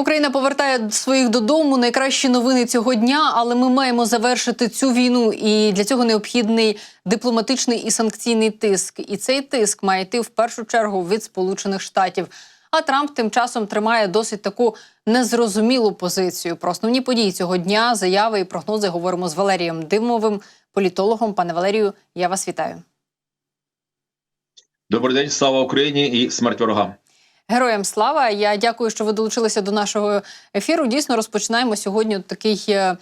Україна повертає своїх додому. Найкращі новини цього дня, але ми маємо завершити цю війну, і для цього необхідний дипломатичний і санкційний тиск. І цей тиск має йти в першу чергу від Сполучених Штатів. А Трамп тим часом тримає досить таку незрозумілу позицію. Про основні події цього дня, заяви і прогнози говоримо з Валерієм Димовим, політологом. Пане Валерію, я вас вітаю. Добрий день, слава Україні і смерть ворогам. Героям слава! Я дякую, що ви долучилися до нашого ефіру. Дійсно, розпочинаємо сьогодні такий е,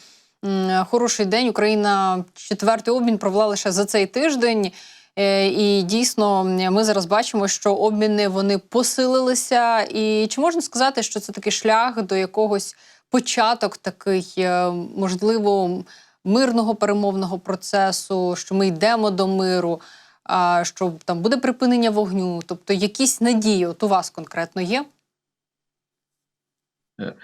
хороший день. Україна четвертий обмін провела лише за цей тиждень. Е, І дійсно, ми зараз бачимо, що обміни вони посилилися. І чи можна сказати, що це такий шлях до якогось початок, такий е, можливо мирного перемовного процесу, що ми йдемо до миру, що там буде припинення вогню? Тобто, якісь надії от у вас конкретно є? Е,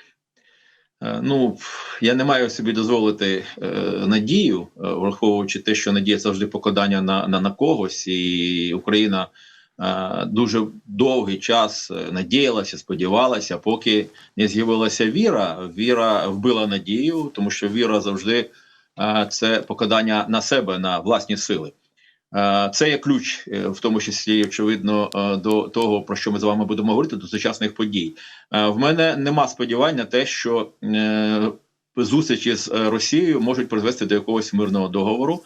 Ну, я не маю собі дозволити е, надію, е, враховуючи те, що надія завжди покладання на, на, на когось, і Україна е, дуже довгий час е, надіялася, сподівалася, поки не з'явилася віра. Віра вбила надію, тому що віра завжди е, це покладання на себе, на власні сили. Е, Це є ключ, е, в тому числі, очевидно, е, до того, про що ми з вами будемо говорити, до сучасних подій. В мене нема сподівань на те, що зустрічі з Росією можуть призвести до якогось мирного договору.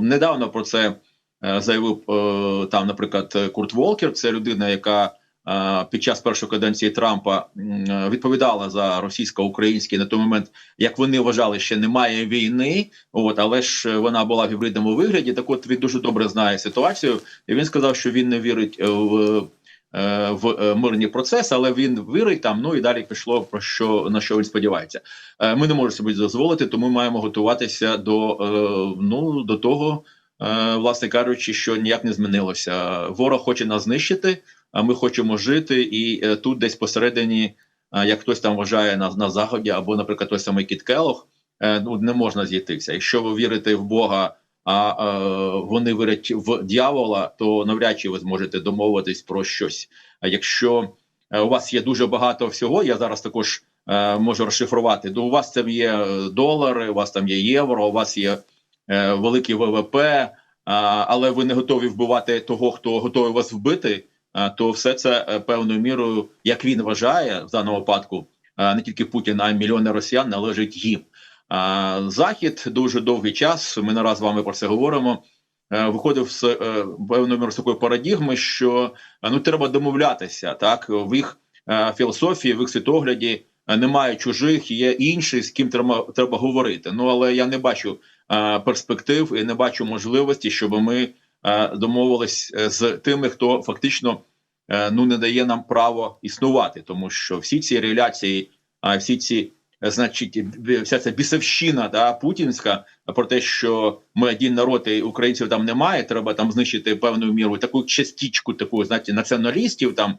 Недавно про це заявив там, наприклад, Курт Волкер. Це людина, яка під час першої каденції Трампа е, відповідала за російсько-український на той момент, як вони вважали, ще немає війни. От але ж е, вона була в гібридному вигляді. Так, от він дуже добре знає ситуацію, і він сказав, що він не вірить е, в е, в е, мирні процеси, але він вірить там. Ну і далі пішло про що на що він сподівається. Е, Ми не можемо собі дозволити, тому маємо готуватися до е, ну до того, е, власне кажучи, що ніяк не змінилося. Ворог хоче нас знищити, ми хочемо жити, і е, тут десь посередині, е, як хтось там вважає на, на заході, або, наприклад, той самий Кіт Келох, е, ну не можна зійтися. Якщо ви вірите в Бога а вони вірять в дьявола, то навряд чи ви зможете домовитись про щось. А якщо у вас є дуже багато всього, я зараз також можу розшифрувати. То у вас там є долари, у вас там є євро, у вас є великий ВВП, але ви не готові вбивати того, хто готовий вас вбити. А, то все це е, певною мірою, як він вважає в даному випадку, е, не тільки Путін, а й мільйони росіян належить їм. А, Захід дуже довгий час. Ми не раз з вами про це говоримо. е, Виходив з певною мірою з такої парадігми, що ну треба домовлятися. Так в їх філософії, в їх світогляді немає чужих, є інші, з ким треба треба говорити. Ну але я не бачу е, перспектив і не бачу можливості, щоб ми домовились е, з тими, хто фактично е, ну не дає нам право існувати, тому що всі ці реляції, всі ці значить, вся ця бісовщина да, путінська про те, що ми один народ і українців там немає, треба там знищити певною мірою таку частичку, таку знаєте, націоналістів, там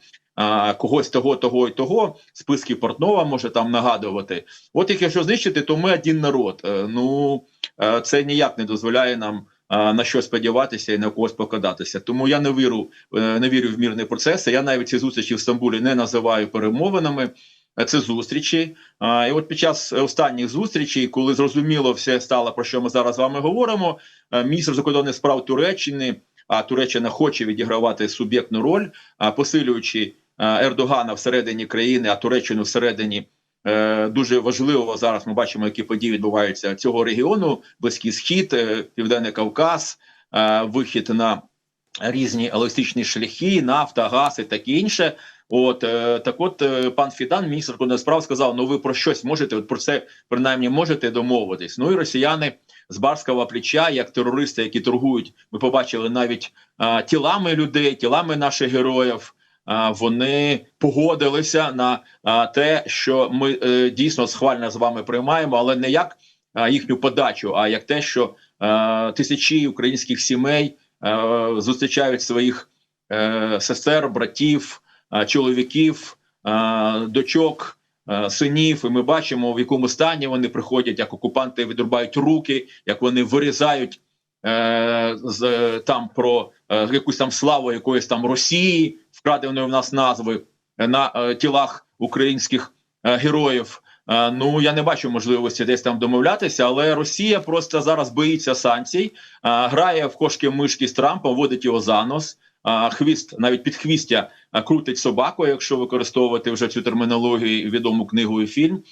когось того, того і того, списки Портнова може там нагадувати. От якщо знищити, то ми один народ. Е, Ну е, це ніяк не дозволяє нам. На що сподіватися і на когось покладатися, тому я не вірю, е, не вірю в мірні процеси. Я навіть ці зустрічі в Стамбулі не називаю перемовинами. Е, Це зустрічі. І от під час останніх зустрічей, коли зрозуміло все стало про що ми зараз з вами говоримо, е, міністр закордонних справ Туреччини, а Туреччина хоче відігравати суб'єктну роль, посилюючи Ердогана всередині країни, а Туреччину всередині. Е, Дуже важливо зараз. Ми бачимо, які події відбуваються цього регіону: Близький Схід, е, Південний Кавказ, е, вихід на різні логістичні шляхи, нафта, газ і таке інше. От так, от пан Фідан, міністр закордонних справ, сказав: ну ви про щось можете, от про це принаймні можете домовитись. Ну і росіяни з барського плеча, як терористи, які торгують, ми побачили навіть а, тілами людей, тілами наших героїв. Вони погодилися на те, що ми е, дійсно схвально з вами приймаємо, але не як їхню подачу, а як те, що тисячі українських сімей зустрічають своїх е, сестер, братів чоловіків, дочок, синів. І ми бачимо, в якому стані вони приходять, як окупанти відрубають руки, як вони вирізають з там про е, якусь там славу якоїсь там Росії, вкраденої в нас назви е, на е, тілах українських е, героїв. Е, Ну я не бачу можливості десь там домовлятися, але Росія просто зараз боїться санкцій, е, грає в кошки мишки з Трампом, водить його за нос. Хвіст навіть під хвістя крутить собаку, якщо використовувати вже цю термінологію, відому книгу і фільм.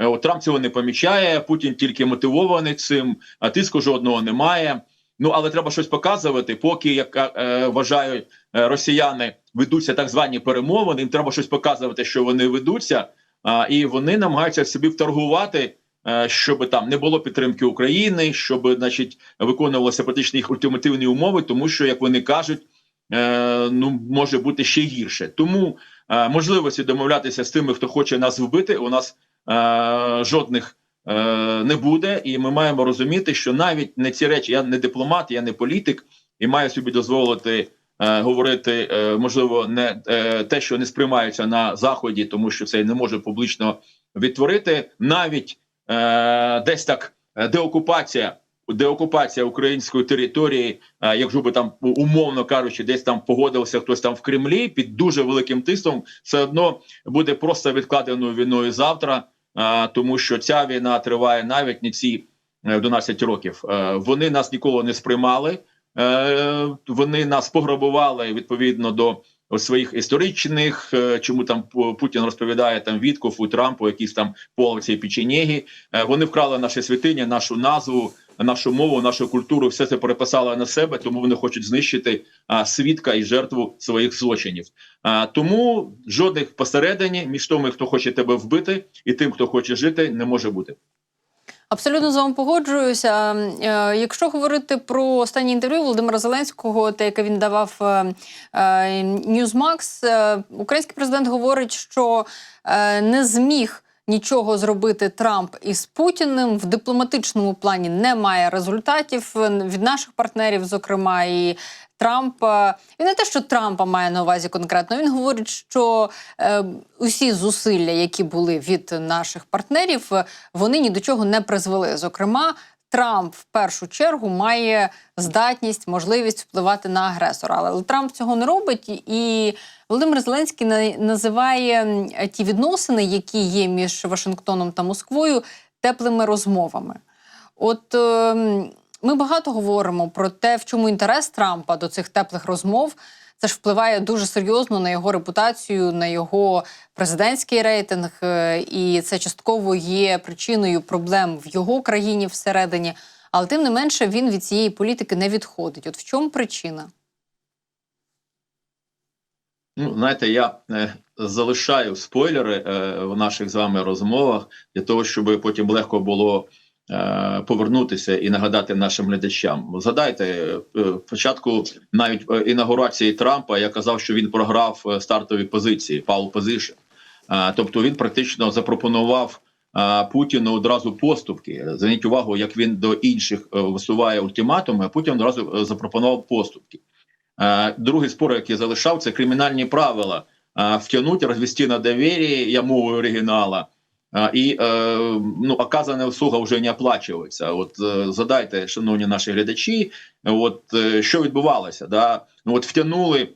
Е, От Трамп цього не помічає. Путін тільки мотивований цим, а тиску жодного немає. Ну але треба щось показувати. Поки як е, вважають е, росіяни, ведуться так звані перемовини. Їм треба щось показувати, що вони ведуться, а, і вони намагаються собі вторгувати. е, Щоб там не було підтримки України, щоб значить виконувалися практично їх ультимативні умови, тому що як вони кажуть, е, ну може бути ще гірше. Тому е, можливості домовлятися з тими, хто хоче нас вбити, у нас е, жодних е, не буде, і ми маємо розуміти, що навіть не ці речі, я не дипломат, я не політик, і маю собі дозволити е, говорити, е, можливо, не е, те, що не сприймається на заході, тому що це не може публічно відтворити, навіть е, десь так е, деокупація. Деокупація української території, е, якщо би там умовно кажучи, десь там погодився хтось там в Кремлі під дуже великим тиском, все одно буде просто відкладеною війною завтра, е, тому що ця війна триває навіть не ці 12 років. Е, Вони нас ніколи не сприймали. Е, Вони нас пограбували відповідно до своїх історичних, е, чому там Путін розповідає там Віткофу, Трампу, якісь там полці і печенєги. Е, Вони вкрали наші святині, нашу назву, нашу мову, нашу культуру. Все це переписали на себе, тому вони хочуть знищити а, свідка і жертву своїх злочинів. А, тому жодних посередині між тими, хто хоче тебе вбити, і тим, хто хоче жити, не може бути. Абсолютно з вами погоджуюся. Е, Якщо говорити про останнє інтерв'ю Володимира Зеленського, те, яке він давав е, е, Newsmax, український президент говорить, що не зміг нічого зробити Трамп із Путіним в дипломатичному плані немає результатів від наших партнерів, зокрема і. Трамп е, він не те, що Трампа має на увазі конкретно. Він говорить, що е, усі зусилля, які були від наших партнерів, е, вони ні до чого не призвели. Зокрема, Трамп в першу чергу має здатність, можливість впливати на агресора. Але Трамп цього не робить. І Володимир Зеленський на- називає ті відносини, які є між Вашингтоном та Москвою, теплими розмовами. От ем, ми багато говоримо про те, в чому інтерес Трампа до цих теплих розмов. Це ж впливає дуже серйозно на його репутацію, на його президентський рейтинг, е, і це частково є причиною проблем в його країні всередині. Але тим не менше він від цієї політики не відходить. От в чому причина? Ну, знаєте, я е, залишаю спойлери е, в наших з вами розмовах для того, щоб потім легко було повернутися і нагадати нашим глядачам. Згадайте, е, початку навіть е, інаугурації Трампа я казав, що він програв е, стартові позиції, Паул Позишн. Е, тобто він практично запропонував е, Путіну одразу поступки. Зверніть увагу, як він до інших е, висуває ультиматуми, а потім одразу е, запропонував поступки. Е, Другий спор, який залишав, це кримінальні правила. Е, Втягнути, розвести на довір'ї, я мовою оригінала. І е, ну, оказана услуга вже не оплачується. От е, задайте, шановні наші глядачі, от е, що відбувалося? Да? Ну, от втягнули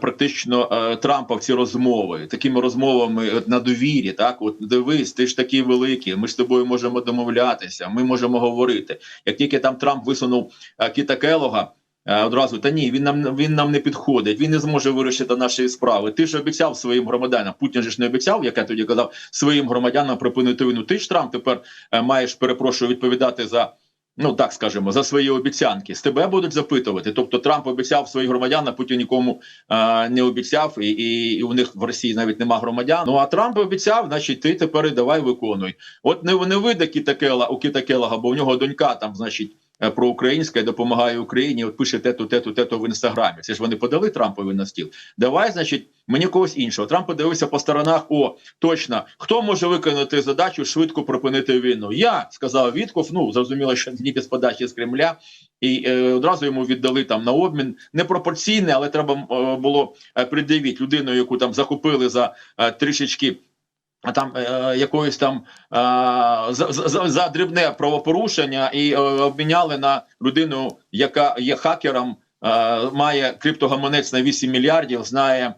практично Трампа в ці розмови, такими розмовами на довірі. Так, от дивись, ти ж такий великий. Ми з тобою можемо домовлятися, ми можемо говорити. Як тільки там Трамп висунув е, Кіта Келога, Одразу та ні, він нам він нам не підходить. Він не зможе вирішити наші справи. Ти ж обіцяв своїм громадянам. Путін же ж не обіцяв, як я тоді казав, своїм громадянам припинити війну. Ти ж Трамп тепер е, маєш перепрошую відповідати за. Ну так скажемо, за свої обіцянки з тебе будуть запитувати. Тобто Трамп обіцяв своїх громадян, а Путін нікому е, не обіцяв, і, і, і у них в Росії навіть нема громадян. Ну а Трамп обіцяв, значить, ти тепер і давай виконуй. От не, не вийде Кіта Кела, у Кіта Келага, бо у нього донька там, значить, е, проукраїнська і допомагає Україні. От пише тету, тету, тету в інстаграмі. Це ж вони подали Трампові на стіл. Давай, значить, мені когось іншого. Трамп подивився по сторонах. О, точно, хто може виконати задачу швидко припинити війну? Я сказав Вітков. Ну зрозуміло, що не без подачі з Кремля, і е, одразу йому віддали там на обмін непропорційне, але треба е, було е, придивити людину, яку там захопили за е, трішечки. А там е, якоїсь там е, за, за, за дрібне правопорушення і е, обміняли на людину, яка є хакером, е, має криптогаманець на 8 мільярдів, знає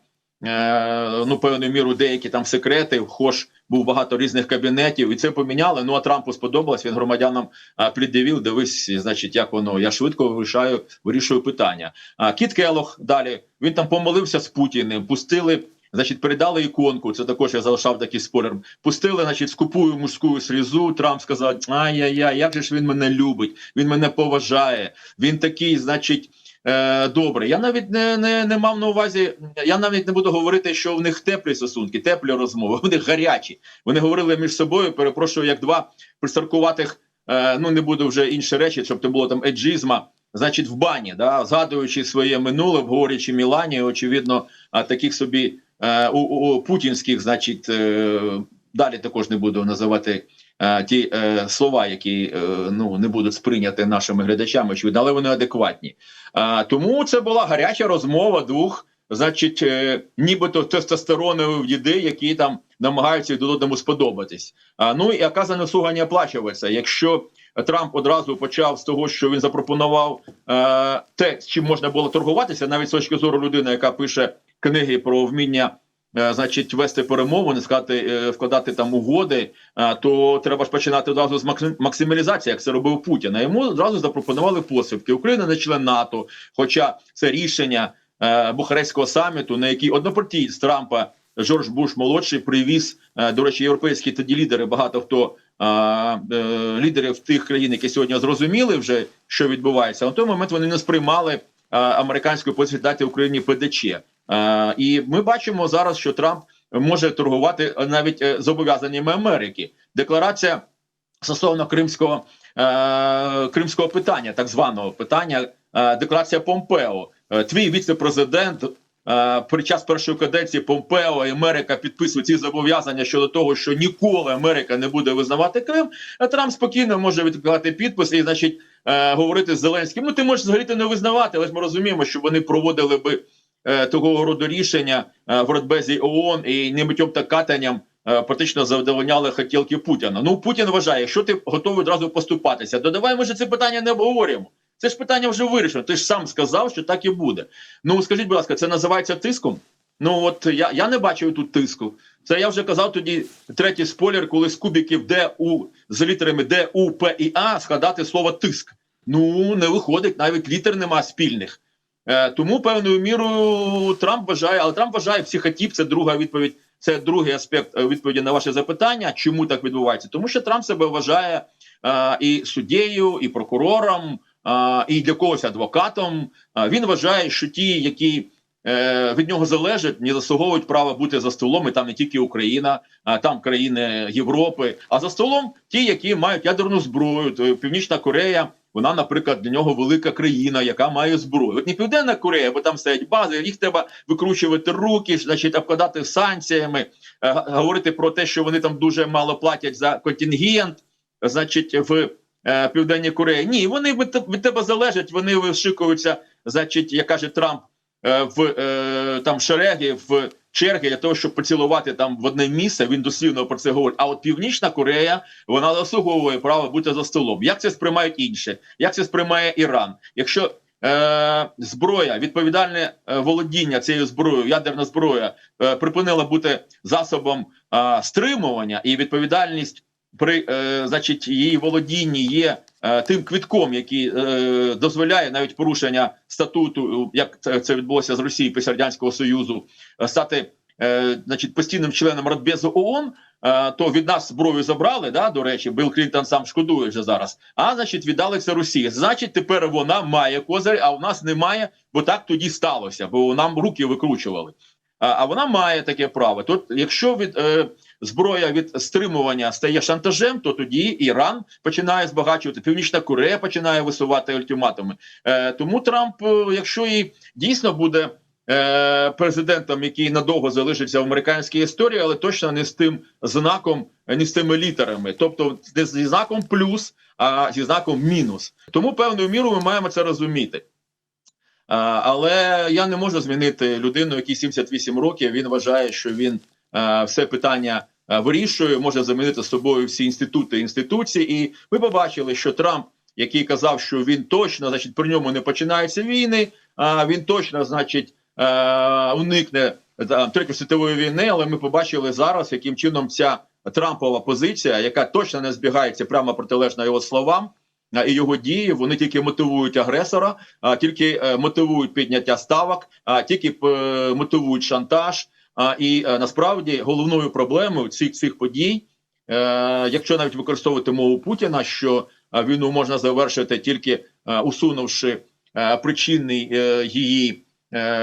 е, ну певною міру деякі там секрети. Хоч був багато різних кабінетів, і це поміняли. Ну а Трампу сподобалось. Він громадянам а, пред'явив, дивись, значить, як воно. Я швидко вирішаю, вирішую питання. А Кіт Келох далі він там помолився з Путіним, пустили. Значить, передали іконку. Це також я залишав такий спойлер. Пустили, значить, скупую мужську слізу. Трамп сказав: Ай-яй-яй, як же ж він мене любить, він мене поважає. Він такий, значить, е, добрий. Я навіть не, не, не мав на увазі. Я навіть не буду говорити, що в них теплі стосунки, теплі розмови. Вони гарячі. Вони говорили між собою. Перепрошую, як два пристаркуватих. Е, ну не буду вже інші речі, щоб це було там еджизма. Значить, в бані, да, згадуючи своє минуле, обговорюючи Мілані, очевидно, таких собі у, у путінських, значить, е, далі також не буду називати е, ті е, слова, які е, ну не будуть сприйняті нашими глядачами, очевидно, але вони адекватні. А, тому це була гаряча розмова двох, значить, е, нібито тестостеронових дідей, які там намагаються один одному сподобатись. А, ну і оказано слуга не оплачується. Якщо Трамп одразу почав з того, що він запропонував е, те, з чим можна було торгуватися, навіть з точки зору людини, яка пише книги про вміння. е, Значить, вести перемовини, сказати, е, вкладати там угоди, е, то треба ж починати одразу з максим- максималізації, як це робив Путін. А йому одразу запропонували посвідки. Україна не член НАТО, хоча це рішення Бухарестського саміту, на який однопартієць Трампа Жорж Буш молодший привіз, до речі, європейські тоді лідери. Багато хто лідерів тих країн, які сьогодні зрозуміли вже, що відбувається. На той момент вони не сприймали американську позицію дати Україні ПДЧ. Е, і ми бачимо зараз, що Трамп може торгувати навіть е, зобов'язаннями Америки. Декларація стосовно кримського е, кримського питання, так званого питання, е, декларація Помпео. Е, твій віце-президент е, під час першої каденції Помпео і Америка підписують ці зобов'язання щодо того, що ніколи Америка не буде визнавати Крим. А Трамп спокійно може відкликати підпис і, значить, е, говорити з Зеленським. Ну ти можеш взагалі не визнавати, але ж ми розуміємо, що вони проводили би е, того роду рішення е, в Радбезі ООН і не та катанням е, практично задовольняли хотілки Путіна. Ну Путін вважає, що ти готовий одразу поступатися, то давай ми ж це питання не обговорюємо. Це ж питання вже вирішено. Ти ж сам сказав, що так і буде. Ну скажіть, будь ласка, це називається тиском? Ну от я, я не бачу тут тиску. Це я вже казав тоді третій спойлер, коли з кубиків Д, У з літерами Д, У, П і А складати слово тиск. Ну не виходить, навіть літер нема спільних. Е, тому певною мірою Трамп вважає, але Трамп вважає психотип, це друга відповідь, це другий аспект е, відповіді на ваше запитання. Чому так відбувається? Тому що Трамп себе вважає е, і суддєю, і прокурором, е, і для когось адвокатом. Е, він вважає, що ті, які е, від нього залежать, не заслуговують права бути за столом, і там не тільки Україна, а там країни Європи, а за столом ті, які мають ядерну зброю, то Північна Корея. Вона, наприклад, для нього велика країна, яка має зброю. От не Південна Корея, бо там стоять бази, їх треба викручувати руки, значить, обкладати санкціями, е, говорити про те, що вони там дуже мало платять за контингент, значить, в е, Південній Кореї. Ні, вони від, від тебе залежать, вони вишикуються, значить, як каже Трамп, е, в там шереги, в черги для того, щоб поцілувати там в одне місце. Він дослівно про це говорить. А от Північна Корея вона заслуговує право бути за столом. Як це сприймають інші? Як це сприймає Іран? Якщо е, зброя, відповідальне е, володіння цією зброєю, ядерна зброя е, припинила бути засобом е, стримування і відповідальність при е, значить її володінні є е, тим квітком, який е, дозволяє навіть порушення статуту, як це, відбулося з Росії після радянського союзу, стати значить постійним членом Радбезу ООН, то від нас зброю забрали. Да, до речі, Білл Клінтон сам шкодує вже зараз. А значить, віддали це Росії. Значить, тепер вона має козир, а у нас немає, бо так тоді сталося, бо нам руки викручували. А, вона має таке право. Тут, якщо від зброя від стримування стає шантажем, то тоді Іран починає збагачувати, Північна Корея починає висувати ультиматуми. Е, тому Трамп, е, якщо і дійсно буде е, президентом, який надовго залишиться в американській історії, але точно не з тим знаком, не з тими літерами, тобто не зі знаком плюс, а зі знаком мінус. Тому певною мірою ми маємо це розуміти. А, але я не можу змінити людину, якій 78 років. Він вважає, що він все питання вирішує, може замінити собою всі інститути інституції. І ми побачили, що Трамп, який казав, що він точно, значить, при ньому не починаються війни, а він точно, значить, е, уникне Третьої світової війни, але ми побачили зараз, яким чином ця Трампова позиція, яка точно не збігається прямо протилежно його словам. І його дії вони тільки мотивують агресора, а тільки е, мотивують підняття ставок, а тільки е, мотивують шантаж. А і е, насправді головною проблемою цих цих подій, е, якщо навіть використовувати мову Путіна, що е, війну можна завершити тільки е, усунувши причинний її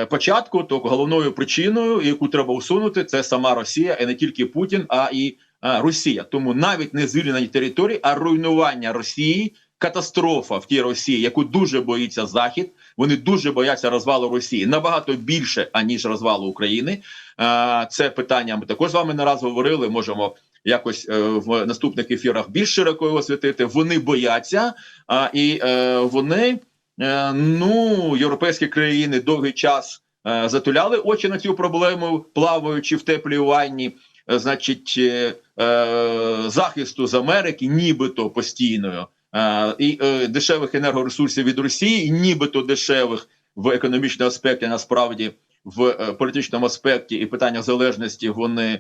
початку, то головною причиною, яку треба усунути, це сама Росія, і не тільки Путін, а і Росія. Тому навіть не звільнені території, а руйнування Росії. Катастрофа в тій Росії, яку дуже боїться Захід. Вони дуже бояться розвалу Росії набагато більше аніж розвалу України. Це питання ми також з вами не раз говорили. Можемо якось е, в наступних ефірах більш широко його освітити. Вони бояться, а і е, вони е, ну європейські країни довгий час затуляли очі на цю проблему, плаваючи в теплій ванні. Значить, захисту з Америки, нібито постійною, і е, дешевих енергоресурсів від Росії, нібито дешевих в економічному аспекті, насправді в е, політичному аспекті і питання залежності вони е,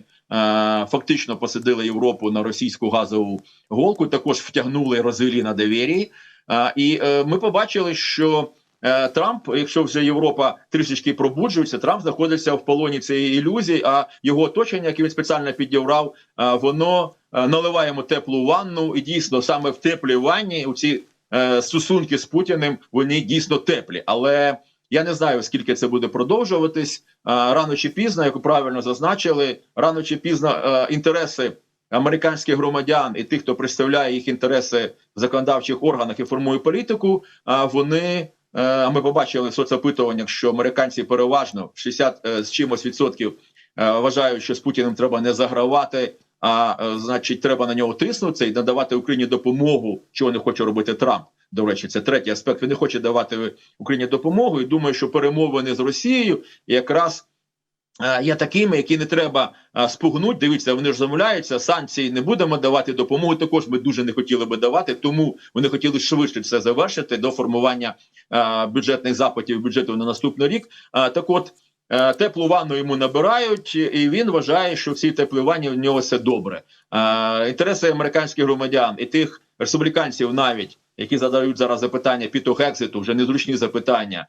фактично посадили Європу на російську газову голку. Також втягнули розвілі на довір'ї. Е, і е, ми побачили, що е, Трамп, якщо вже Європа трішечки пробуджується, Трамп знаходиться в полоні цієї ілюзії. А його оточення, яке він спеціально підібрав, е, воно е, наливає йому теплу ванну, і дійсно саме в теплій ванні у ці е, стосунки з Путіним вони дійсно теплі, але я не знаю, скільки це буде продовжуватись. А, Рано чи пізно, як правильно зазначили, рано чи пізно е, інтереси американських громадян і тих, хто представляє їх інтереси в законодавчих органах і формує політику. Вони е, ми побачили в соцопитуваннях, що американці переважно 60 е, з чимось відсотків е, вважають, що з Путіним треба не загравати. А е, значить, треба на нього тиснутися і надавати Україні допомогу, чого не хоче робити Трамп. До речі, це третій аспект. Він не хоче давати Україні допомогу і думає, що перемовини з Росією якраз е, є такими, які не треба е, спугнути. Дивіться, вони ж замовляються. Санкції не будемо давати допомогу. Також ми дуже не хотіли би давати, тому вони хотіли швидше це завершити до формування бюджетних запитів бюджету на наступний рік. Так, от. Е, Теплу ванну йому набирають, і він вважає, що в цій теплій ванні в нього все добре. Е, інтереси американських громадян і тих республіканців, навіть які задають зараз запитання під Хекситу, вже незручні запитання.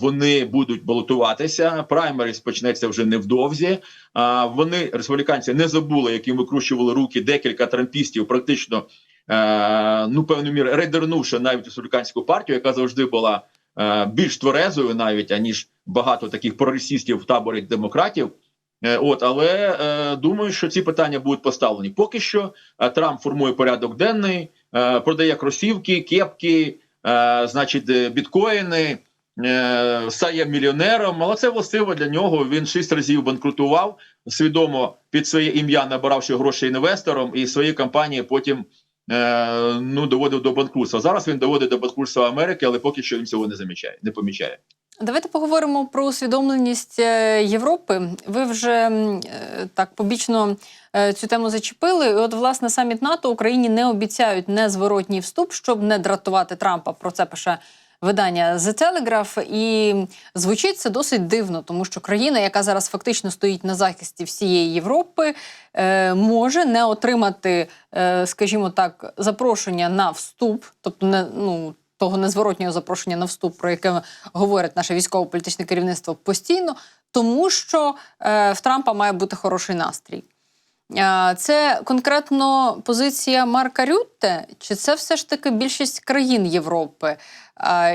Вони будуть балотуватися. Праймеріс почнеться вже невдовзі. Вони республіканці не забули, яким викручували руки декілька трампістів, практично е, ну певною мірою рейдернувши навіть республіканську партію, яка завжди була е, більш тверезою, навіть аніж багато таких проросістів в таборі демократів. Е, От, але е, думаю, що ці питання будуть поставлені. Поки що е, Трамп формує порядок денний, е, продає кросівки, кепки, е, значить, е, біткоїни, е, стає мільйонером. Але це властиво для нього. Він шість разів банкрутував, свідомо під своє ім'я набиравши гроші інвестором, і свої компанії потім е, ну, доводив до банкрутства. Зараз він доводить до банкрутства Америки, але поки що він цього не замічає, не помічає. Давайте поговоримо про усвідомленість е, Європи. Ви вже е, так побічно цю тему зачепили. І от, власне, саміт НАТО Україні не обіцяють незворотній вступ, щоб не дратувати Трампа. Про це пише видання The Telegraph. І звучить це досить дивно, тому що країна, яка зараз фактично стоїть на захисті всієї Європи, е, може не отримати, е, скажімо так, запрошення на вступ, тобто не ну. Того незворотнього запрошення на вступ, про яке говорить наше військово-політичне керівництво постійно, тому що е, в Трампа має бути хороший настрій. Е, це конкретно позиція Марка Рютте, чи це все ж таки більшість країн Європи,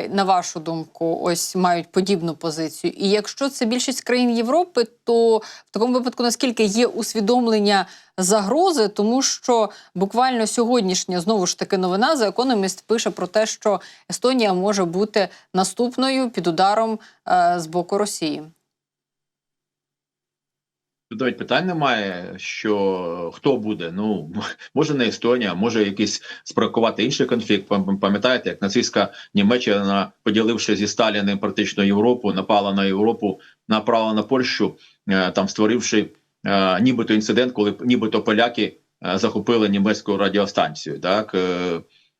на вашу думку, ось мають подібну позицію? І якщо це більшість країн Європи, то в такому випадку наскільки є усвідомлення загрози, тому що буквально сьогоднішня знову ж таки новина за економіст пише про те, що Естонія може бути наступною під ударом е, з боку Росії. Навіть питань немає, що хто буде. Ну може не Естонія, може якийсь спрокувати інший конфлікт. Пам- Пам'ятаєте, як нацистська Німеччина, поділивши зі Сталіним практично Європу, напала на Європу, направила на Польщу, е, там створивши е, нібито інцидент, коли нібито поляки е, захопили німецьку радіостанцію. Так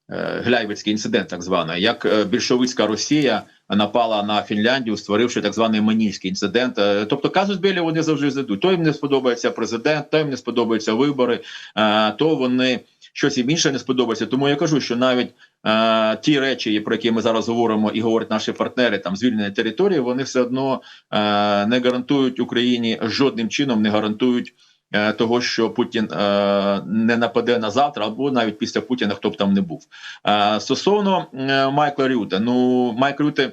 е, е, інцидент, так званий, як е, більшовицька Росія напала на Фінляндію, створивши так званий Манільський інцидент. Е, Тобто казус Белі вони завжди зайдуть. То їм не сподобається президент, то їм не сподобаються вибори, то вони щось їм інше не сподобається. Тому я кажу, що навіть ті речі, про які ми зараз говоримо, і говорять наші партнери, там звільнення території, вони все одно не гарантують Україні жодним чином, не гарантують. Е, Того, що Путін е, не нападе на завтра, або навіть після Путіна, хто б там не був. Е, стосовно Майкла Рюте, ну Майк Рюте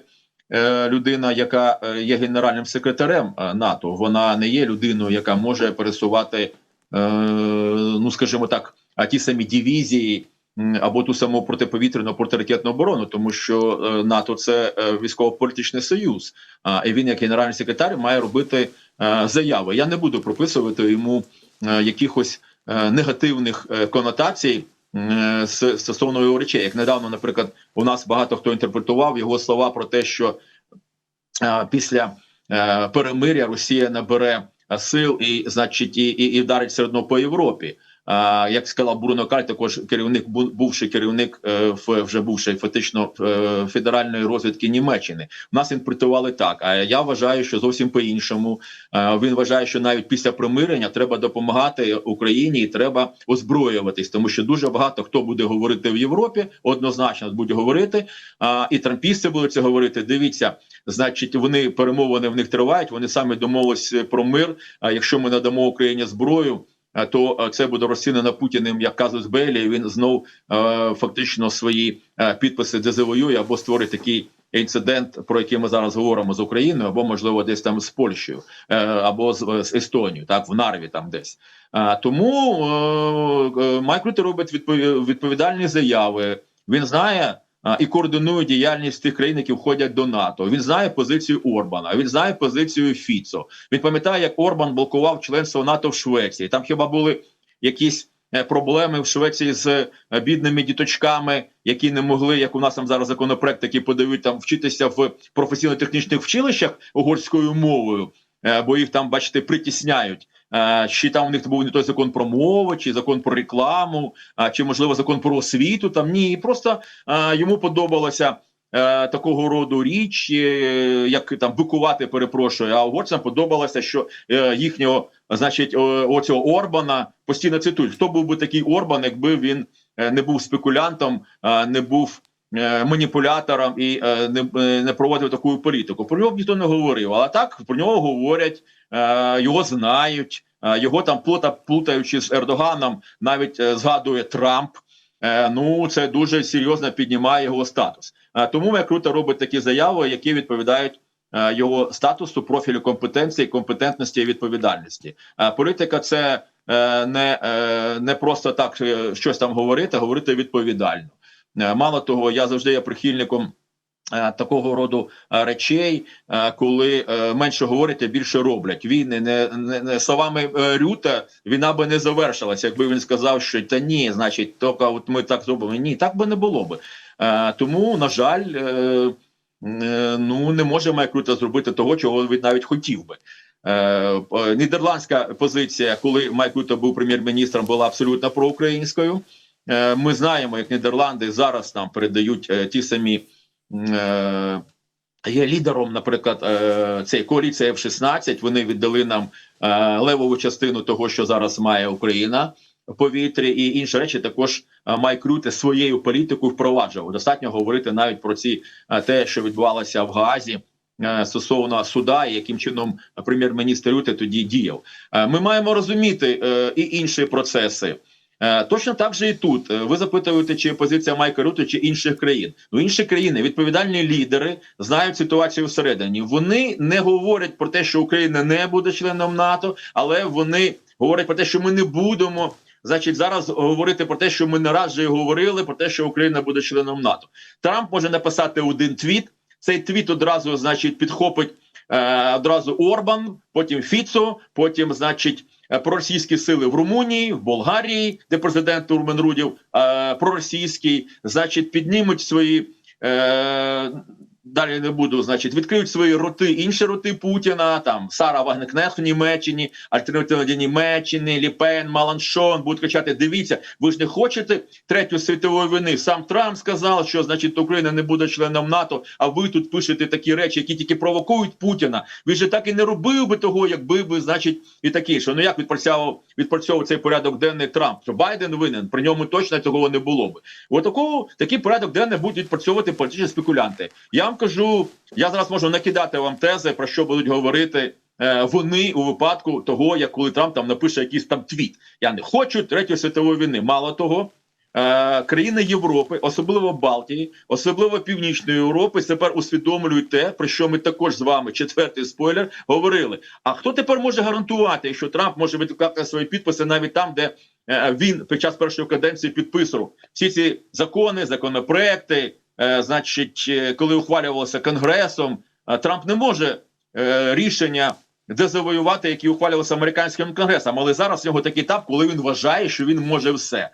людина, яка є генеральним секретарем НАТО. Вона не є людиною, яка може пересувати, ну скажімо так, ті самі дивізії. Або ту саму протиповітряну протиракетну оборону, тому що НАТО це військово-політичний союз. І він, як генеральний секретар, має робити заяви. Я не буду прописувати йому е, якихось е, негативних е, конотацій е, стосовно його речей. Як недавно, наприклад, у нас багато хто інтерпретував його слова про те, що е, після е, перемиря Росія набере е, сил і, значить, і, і, і вдарить все одно по Європі. Як сказав Бруно Каль, також керівник бу- бувший керівник е, вже бувший фактично е, федеральної розвідки Німеччини. Нас інтерпретували так. А я вважаю, що зовсім по-іншому. Е, Він вважає, що навіть після примирення треба допомагати Україні і треба озброюватись, тому що дуже багато хто буде говорити в Європі, однозначно буде говорити. А, і трампісти будуть це говорити. Дивіться, значить, вони перемовини в них тривають. Вони самі домовились про мир. А якщо ми надамо Україні зброю. Е, То е, це буде розцінено Путіним як казус Белі. Він знов е, фактично свої підписи дезавоює або створить такий інцидент, про який ми зараз говоримо з Україною, або можливо десь там з Польщею, або з, Естонією, так в Нарві там десь. Тому Майк Рюте робить відпові- відповідальні заяви. Він знає і координує діяльність тих країн, які входять до НАТО. Він знає позицію Орбана. Він знає позицію Фіцо. Він пам'ятає, як Орбан блокував членство НАТО в Швеції. Там хіба були якісь е, проблеми в Швеції з е, бідними діточками, які не могли, як у нас там зараз законопроект, який подають там вчитися в професійно-технічних вчилищах угорською мовою, е, бо їх там, бачите, притісняють. Е, Чи там у них був не той закон про мову, чи закон про рекламу, а, чи можливо закон про освіту? Там ні, просто е, йому подобалося е, такого роду річ, е, як там бикувати, перепрошую. А угорцям подобалося, що е, їхнього, значить, оцього Орбана постійно цитують. Хто був би такий Орбан, якби він е, не був спекулянтом, е, не був. е, Маніпулятором і е, не, е, проводив таку політику. Про нього ніхто не говорив. Але так про нього говорять, е, його знають, е, його там плута, плутаючи з Ердоганом, навіть е, згадує Трамп. Е, ну це дуже серйозно піднімає його статус. Е, тому круто робить такі заяви, які відповідають е, його статусу, профілю компетенції, компетентності і відповідальності. Е, політика це е, не, е, не просто так е, щось там говорити, а говорити відповідально. Е, Мало того, я завжди є прихильником. Е, Такого роду е, речей, е, коли менше говорять, а більше роблять. Війни не, не, не словами Рюта війна би не завершилася, якби він сказав, що та ні, значить, тільки от ми так зробимо. Ні, так би не було би. Тому, на жаль, ну не може Майк Рюта зробити того, чого він навіть хотів би. Нідерландська позиція, коли Майк Рюта був прем'єр-міністром, була абсолютно проукраїнською. Ми знаємо, як Нідерланди зараз нам передають ті самі. Е, Є лідером, наприклад, е, цієї коаліції F-16. Вони віддали нам е, левову частину того, що зараз має Україна в повітрі, і інші речі також Майк Рюте своєю політикою впроваджував. Достатньо говорити навіть про ці те, що відбувалося в Газі. Стосовно суда, і яким чином прем'єр-міністр Рюте тоді діяв, ми маємо розуміти і інші процеси. Е, Точно так же і тут. Е, Ви запитуєте, чи позиція Майка Руте, чи інших країн. Ну, інші країни, відповідальні лідери, знають ситуацію всередині. Вони не говорять про те, що Україна не буде членом НАТО, але вони говорять про те, що ми не будемо. Значить, зараз говорити про те, що ми не раз вже говорили, про те, що Україна буде членом НАТО. Трамп може написати один твіт. Цей твіт одразу, значить, підхопить е, одразу Орбан, потім Фіцо, потім, значить, проросійські сили в Румунії, в Болгарії, де президент Турмен Рудів е, проросійський, значить, піднімуть свої е, далі не буду, значить, відкриють свої роти, інші роти Путіна, там Сара Вагнекнех в Німеччині, альтернативна для Німеччини, Ліпен, Маланшон будуть кричати: дивіться, ви ж не хочете третьої світової війни. Сам Трамп сказав, що значить Україна не буде членом НАТО. А ви тут пишете такі речі, які тільки провокують Путіна. Він же так і не робив би того, якби ви, значить, і такі, що ну як відпрацьовував відпрацьовував цей порядок денний Трамп, що Байден винен, при ньому точно цього не було би. Отакого такий порядок денний будуть відпрацьовувати політичні спекулянти. Я вам кажу, я зараз можу накидати вам тези, про що будуть говорити. е, Вони у випадку того, як коли Трамп там напише якийсь там твіт. Я не хочу третьої світової війни. Мало того, е, країни Європи, особливо Балтії, особливо Північної Європи, тепер усвідомлюють те, про що ми також з вами четвертий спойлер говорили. А хто тепер може гарантувати, що Трамп може відкликати свої підписи навіть там, де е, він під час першої каденції підписував всі ці закони, законопроекти, значить, е, коли ухвалювалося конгресом, е, Трамп не може е, рішення. Дезавоювати, які ухвалювалися американським конгресом, але зараз в нього такий етап, коли він вважає, що він може все.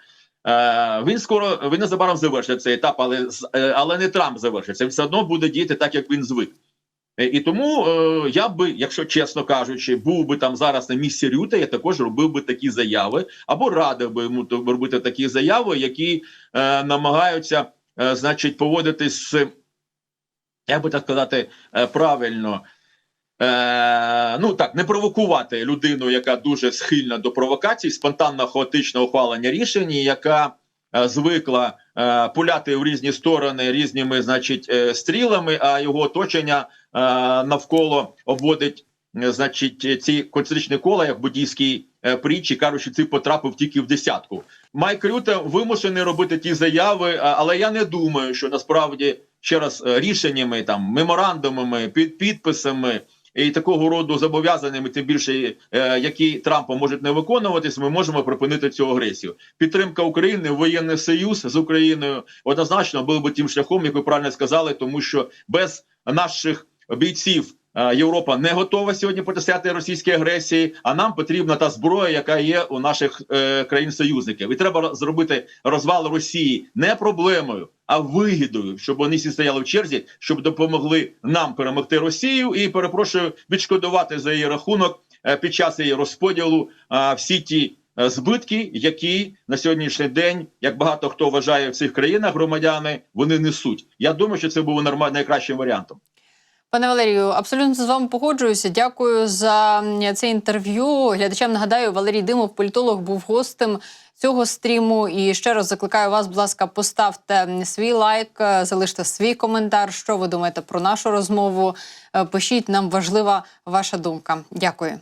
Е, він скоро він незабаром завершить цей етап, але е, але не Трамп завершиться. Він все одно буде діяти так, як він звик. Е, І тому е, я би, якщо чесно кажучи, був би там зараз на місці Рюта, я також робив би такі заяви, або радив би йому робити такі заяви, які е, намагаються, е, значить, поводитись, як би так сказати, е, правильно. Е, ну так, не провокувати людину, яка дуже схильна до провокацій, спонтанно хаотичного ухвалення рішень, яка е, звикла е, пуляти в різні сторони різними, значить, е, стрілами, а його оточення е, навколо обводить, е, значить, ці концентричні кола, як в буддійській е, притчі, кажуть, ти потрапив тільки в десятку. Майк Рюте вимушений робити ті заяви, але я не думаю, що насправді ще раз е, рішеннями, там меморандумами, під підписами. І такого роду зобов'язаннями, тим більше е, які Трампом можуть не виконуватись, ми можемо припинити цю агресію. Підтримка України, воєнний союз з Україною однозначно був би тим шляхом, як ви правильно сказали, тому що без наших бійців е, Європа не готова сьогодні протистояти російській агресії. А нам потрібна та зброя, яка є у наших е, країн-союзників. І треба зробити розвал Росії не проблемою, а вигідою, щоб вони всі стояли в черзі, щоб допомогли нам перемогти Росію і перепрошую відшкодувати за її рахунок е, під час її розподілу е, всі ті. е, Збитки, які на сьогоднішній день, як багато хто вважає в цих країнах громадяни, вони несуть. Я думаю, що це був нормаль... найкращим варіантом. Пане Валерію, абсолютно з вами погоджуюся. Дякую за це інтерв'ю. Глядачам нагадаю, Валерій Димов, політолог, був гостем цього стріму. І ще раз закликаю вас, будь ласка, поставте свій лайк, е, залиште свій коментар. Що ви думаєте про нашу розмову? Е, Пишіть нам важлива ваша думка. Дякую.